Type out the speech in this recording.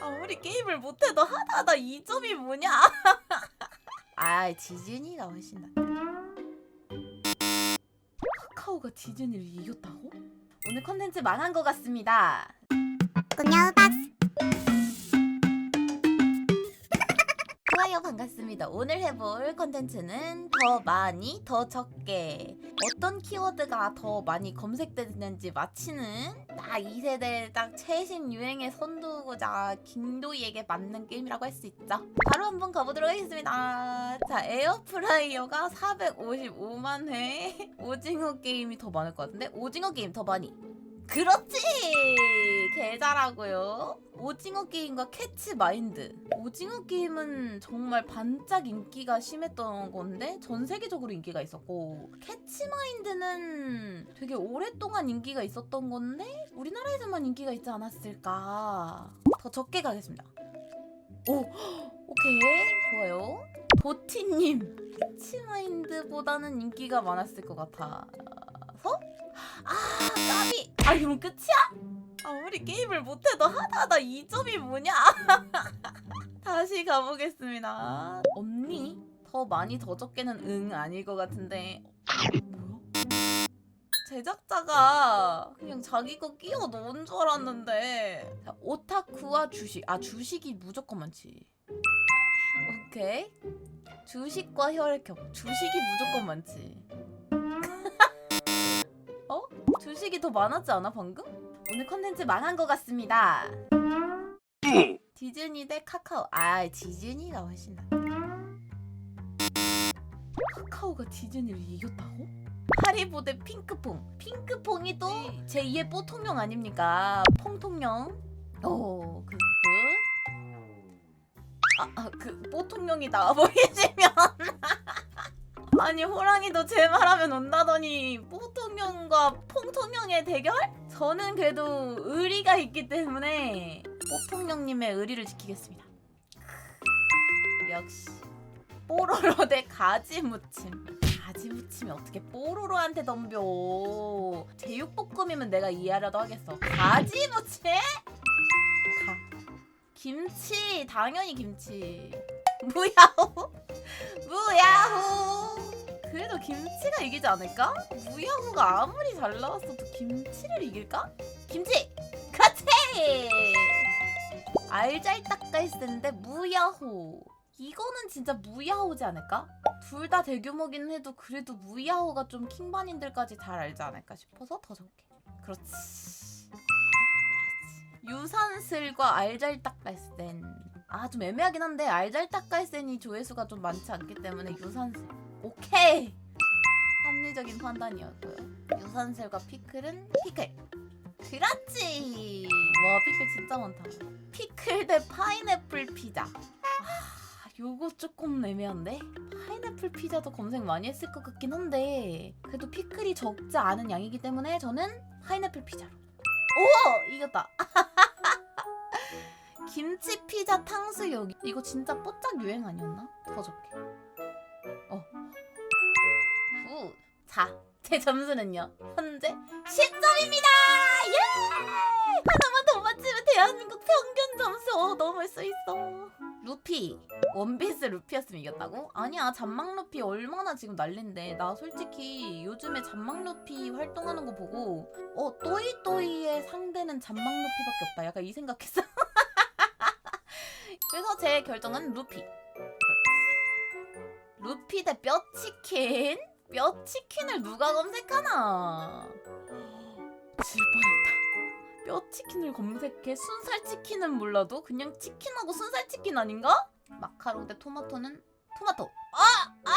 아무리 게임을 못해도 하다하다 2점이 뭐냐? 아 디즈니가 훨씬 낫다. 카카오가 디즈니를 이겼다고? 오늘 컨텐츠 망한 것 같습니다. 꾸녀 박스 좋아요 반갑습니다. 오늘 해볼 컨텐츠는 더 많이 더 적게 어떤 키워드가 더 많이 검색되는지 맞히는 딱 2세대 딱 최신 유행에 선두고자 김도희에게 맞는 게임이라고 할 수 있죠. 바로 한번 가보도록 하겠습니다. 자 에어프라이어가 455만 회 오징어 게임이 더 많을 것 같은데 오징어 게임 더 많이 그렇지! 개 잘하고요. 오징어 게임과 캐치 마인드. 오징어 게임은 정말 반짝 인기가 심했던 건데 전 세계적으로 인기가 있었고 캐치 마인드는 되게 오랫동안 인기가 있었던 건데 우리나라에서만 인기가 있지 않았을까. 더 적게 가겠습니다. 오, 오케이 좋아요. 도티님 캐치 마인드보다는 인기가 많았을 것 같아서 아 까비 아 이건 끝이야? 아무리 게임을 못해도 하다하다 2점이 뭐냐? 다시 가보겠습니다. 언니 더 많이 더 적게는 응 아닐 것 같은데? 제작자가 그냥 자기 거 끼워 넣은 줄 알았는데. 자, 오타쿠와 주식. 아 주식이 무조건 많지. 오케이. 주식과 혈액형. 주식이 무조건 많지. 어? 주식이 더 많았지 않아 방금? 오늘 컨텐츠 망한 것 같습니다. 디즈니 대 카카오. 아 디즈니가 훨씬 낫다. 카카오가 디즈니를 이겼다고? 하리보 대 핑크퐁. 핑크퐁이 또 제2의 뽀통령 아닙니까? 퐁통령. 오, 그, 굿. 아, 아, 그, 뽀통령이 나와 보이시면. 아니, 호랑이도 제 말하면 온다더니, 뽀통령과 퐁통령의 대결? 저는 그래도 의리가 있기 때문에, 뽀통령님의 의리를 지키겠습니다. 역시. 뽀로로 대 가지 무침. 가지 무침이 어떻게 뽀로로한테 덤벼. 제육볶음이면 내가 이해하려도 하겠어. 가지 무침? 가. 김치, 당연히 김치. 무야호. 무야호. 그래도 김치가 이기지 않을까? 무야호가 아무리 잘 나왔어도 김치를 이길까? 김치! 그렇지! 알잘딱갈센데 무야호. 이거는 진짜 무야호지 않을까? 둘 다 대규모긴 해도 그래도 무야호가 좀 킹반인들까지 잘 알지 않을까 싶어서 더. 그렇지. 그렇지. 유산슬과 알잘딱갈센. 아 좀 애매하긴 한데 알잘딱갈센이 조회수가 좀 많지 않기 때문에 유산슬. 오케이. 합리적인 판단이었고요. 유산슬과 피클은 피클. 그렇지. 와 피클 진짜 많다. 피클 대 파인애플 피자. 아, 요거 조금 애매한데? 파인애플 피자도 검색 많이 했을 것 같긴 한데 그래도 피클이 적지 않은 양이기 때문에 저는 파인애플 피자로. 오 이겼다. 김치 피자 탕수육 이거 진짜 뽀짝 유행 아니었나? 더 적게. 자, 제 점수는요. 현재 10점입니다. 예! 하나만 더 맞히면 대한민국 평균 점수 어, 넘을 수 있어. 루피. 원피스 루피였으면 이겼다고? 아니야, 잔망 루피 얼마나 지금 난린데. 나 솔직히 요즘에 잔망 루피 활동하는 거 보고 어, 또이또이의 상대는 잔망 루피밖에 없다. 약간 이 생각했어. 그래서 제 결정은 루피. 루피 대 뼈치킨? 뼈 치킨을 누가 검색하나? 질 뻔했다. 뼈 치킨을 검색해 순살 치킨은 몰라도 그냥 치킨하고 순살 치킨 아닌가? 마카롱 대 토마토는 토마토. 아! 아!